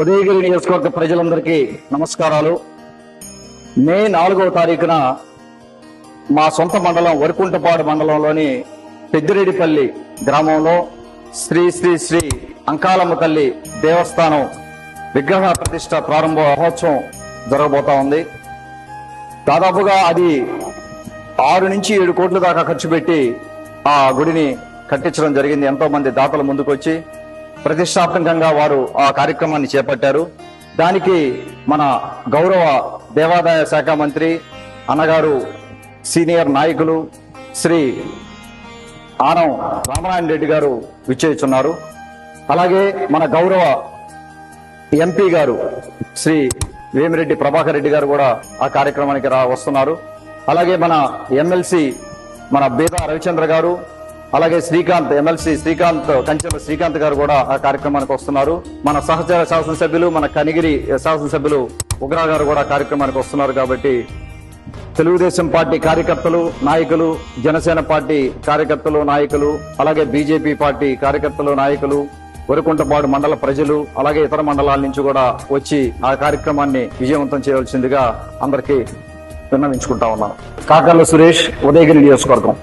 ఉదయగిరి నియోజకవర్గ ప్రజలందరికీ నమస్కారాలు. మే నాలుగవ తారీఖున మా సొంత మండలం వరికుంటపాడు మండలంలోని పెద్దిరెడ్డిపల్లి గ్రామంలో శ్రీ శ్రీ శ్రీ అంకాలమ్మ తల్లి దేవస్థానం విగ్రహ ప్రతిష్ట ప్రారంభ మహోత్సవం జరగబోతా ఉంది. దాదాపుగా అది ఆరు నుంచి ఏడు కోట్ల దాకా ఖర్చు పెట్టి ఆ గుడిని కట్టించడం జరిగింది. ఎంతో మంది దాతలు ముందుకొచ్చి ప్రతిష్టాత్మకంగా వారు ఆ కార్యక్రమాన్ని చేపట్టారు. దానికి మన గౌరవ దేవాదాయ శాఖ మంత్రి అన్నగారు సీనియర్ నాయకులు శ్రీ ఆనం రామనారాయణ రెడ్డి గారు విచ్చేస్తున్నారు. అలాగే మన గౌరవ ఎంపీ గారు శ్రీ వేమిరెడ్డి ప్రభాకర్ రెడ్డి గారు కూడా ఆ కార్యక్రమానికి రా వస్తున్నారు. అలాగే మన ఎమ్మెల్సీ మన బీదా రవిచంద్ర గారు అలాగే శ్రీకాంత్ ఎమ్మెల్సీ శ్రీకాంత్ కంచెల శ్రీకాంత్ గారు కూడా ఆ కార్యక్రమానికి వస్తున్నారు. మన సహచర శాసనసభ్యులు మన కనిగిరి శాసనసభ్యులు ఉగ్రా గారు కూడా కార్యక్రమానికి వస్తున్నారు కాబట్టి తెలుగుదేశం పార్టీ కార్యకర్తలు నాయకులు జనసేన పార్టీ కార్యకర్తలు నాయకులు అలాగే బీజేపీ పార్టీ కార్యకర్తలు నాయకులు వరికుంటపాడు మండల ప్రజలు అలాగే ఇతర మండలాల నుంచి కూడా వచ్చి ఆ కార్యక్రమాన్ని విజయవంతం చేయవలసిందిగా అందరికీ విన్నవించుకుంటా ఉన్నాను. కాకర్ల సురేష్ ఉదయగిరి నియోజకవర్గం.